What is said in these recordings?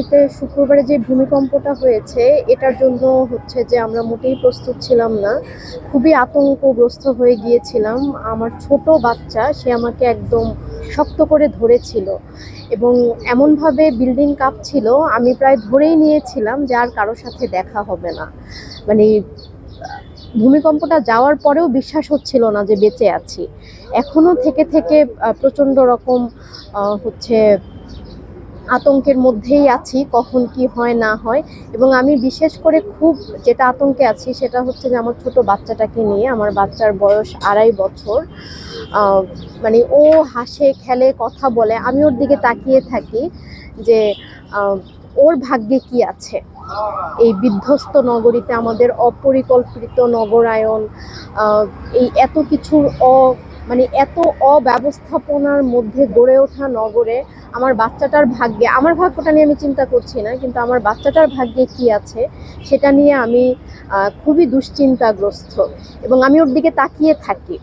রাজধানীতে শুক্রবারে যে ভূমিকম্পটা হয়েছে, এটার জন্য হচ্ছে যে আমরা মোটেই প্রস্তুত ছিলাম না। খুবই আতঙ্কগ্রস্ত হয়ে গিয়েছিলাম। আমার ছোট বাচ্চা, সে আমাকে একদম শক্ত করে ধরেছিল এবং এমনভাবে বিল্ডিং কাঁপছিল, আমি প্রায় ধরেই নিয়েছিলাম যে আর কারোর সাথে দেখা হবে না। মানে ভূমিকম্পটা যাওয়ার পরেও বিশ্বাস হচ্ছিল না যে বেঁচে আছি। এখনও থেকে থেকে প্রচণ্ড রকম হচ্ছে আতঙ্কের মধ্যেই আছি, কখন কি হয়, না হয়। এবং আমি বিশেষ করে খুব যেটা আতঙ্কে আছি সেটা হচ্ছে যে আমার ছোট বাচ্চাটাকে নিয়ে, আমার বাচ্চার বয়স আড়াই বছর মানে ও হাসে, খেলে, কথা বলে, আমি ওর দিকে তাকিয়ে থাকি যে ওর ভাগ্যে কি আছে? এই বিধ্বস্ত নগরীতে আমাদের অপরিকল্পিত নগরায়ন এই এত কিছুর অ মানে এত অব্যবস্থাপনার মধ্যে গড়ে ওঠা নগরে আমার বাচ্চাটার ভাগ্যে, আমার ভাগ্যটা নিয়ে আমি চিন্তা করছি না, কিন্তু আমার বাচ্চাটার ভাগ্যে কি আছে সেটা নিয়ে আমি খুবই দুশ্চিন্তাগ্রস্ত এবং আমি ওর দিকে তাকিয়ে থাকি।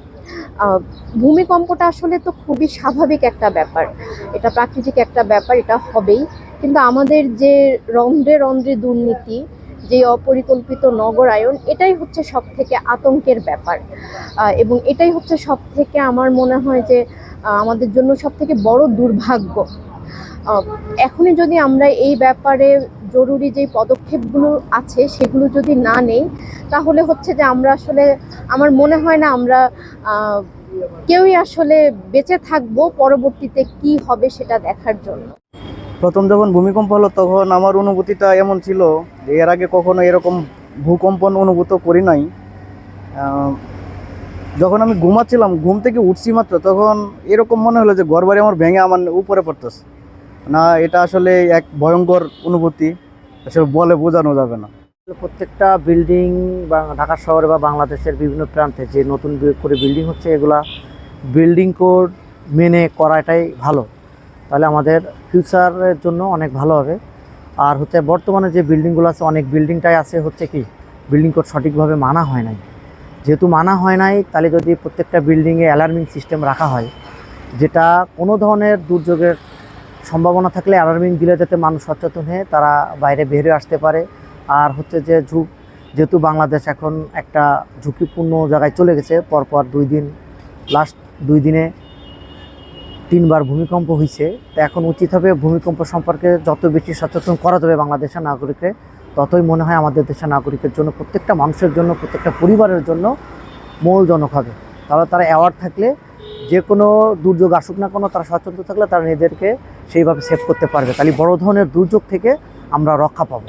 ভূমিকম্পটা আসলে তো খুবই স্বাভাবিক একটা ব্যাপার, এটা প্রাকৃতিক একটা ব্যাপার, এটা হবেই, কিন্তু আমাদের যে রন্ধ্রে রন্ধ্রে দুর্নীতি যে অপরিকল্পিত নগরায়ন এটাই হচ্ছে সব থেকে আতঙ্কের ব্যাপার। এবং এটাই হচ্ছে সব থেকে আমার মনে হয় যে আমাদের জন্য সব থেকে বড় দুর্ভাগ্য। এখনই যদি আমরা এই ব্যাপারে জরুরি যে পদক্ষেপগুলো আছে, সেগুলো যদি না নেই, তাহলে হচ্ছে যে আমরা আসলে, আমার মনে হয় না আমরা কেউই আসলে বেঁচে থাকব, পরবর্তীতে কি হবে সেটা দেখার জন্য। প্রথম যখন ভূমিকম্প হলো, তখন আমার অনুভূতিটা এমন ছিল যে এর আগে কখনো এরকম ভূকম্পন অনুভূত করি নাই। যখন আমি ঘুমাচ্ছিলাম, ঘুম থেকে উঠছি মাত্র, তখন এরকম মনে হলো যে ঘরবাড়ি আমার ভেঙে আমার উপরে পড়তেছে। না, এটা আসলে এক ভয়ঙ্কর অনুভূতি, আসলে বলে বোঝানো যাবে না। প্রত্যেকটা বিল্ডিং বা ঢাকা শহরে বা বাংলাদেশের বিভিন্ন প্রান্তে যে নতুন করে বিল্ডিং হচ্ছে, এগুলা বিল্ডিং কোড মেনে করাটাই ভালো। তাহলে আমাদের ফিউচারের জন্য অনেক ভালো হবে। আর হচ্ছে বর্তমানে যে বিল্ডিংগুলো আছে, অনেক বিল্ডিংটাই আছে হচ্ছে কি বিল্ডিং কোড সঠিকভাবে মানা হয় নাই। যেহেতু মানা হয় নাই, তাহলে যদি প্রত্যেকটা বিল্ডিংয়ে অ্যালার্মিং সিস্টেম রাখা হয়, যেটা কোনো ধরনের দুর্যোগের সম্ভাবনা থাকলে অ্যালার্মিং দিলে যাতে মানুষ সচেতন হয়ে তারা বাইরে বেরিয়ে আসতে পারে। আর হচ্ছে যে ঝুঁক যেহেতু বাংলাদেশ এখন একটা ঝুঁকিপূর্ণ জায়গায় চলে গেছে, পরপর দুই দিন লাস্ট দুই দিনে তিনবার ভূমিকম্প হয়েছে তো এখন উচিত হবে ভূমিকম্প সম্পর্কে যত বেশি সচেতন করা যাবে বাংলাদেশের নাগরিককে, ততই মনে হয় আমাদের দেশের নাগরিকের জন্য, প্রত্যেকটা মানুষের জন্য, প্রত্যেকটা পরিবারের জন্য মূলজনক হবে। তাহলে তারা অ্যাওয়ার্ড থাকলে, যে কোনো দুর্যোগ আসুক না কোনো, তারা সচেতন থাকলে তারা নিজেদেরকে সেইভাবে সেভ করতে পারবে। তাহলে বড় ধরনের দুর্যোগ থেকে আমরা রক্ষা পাবো।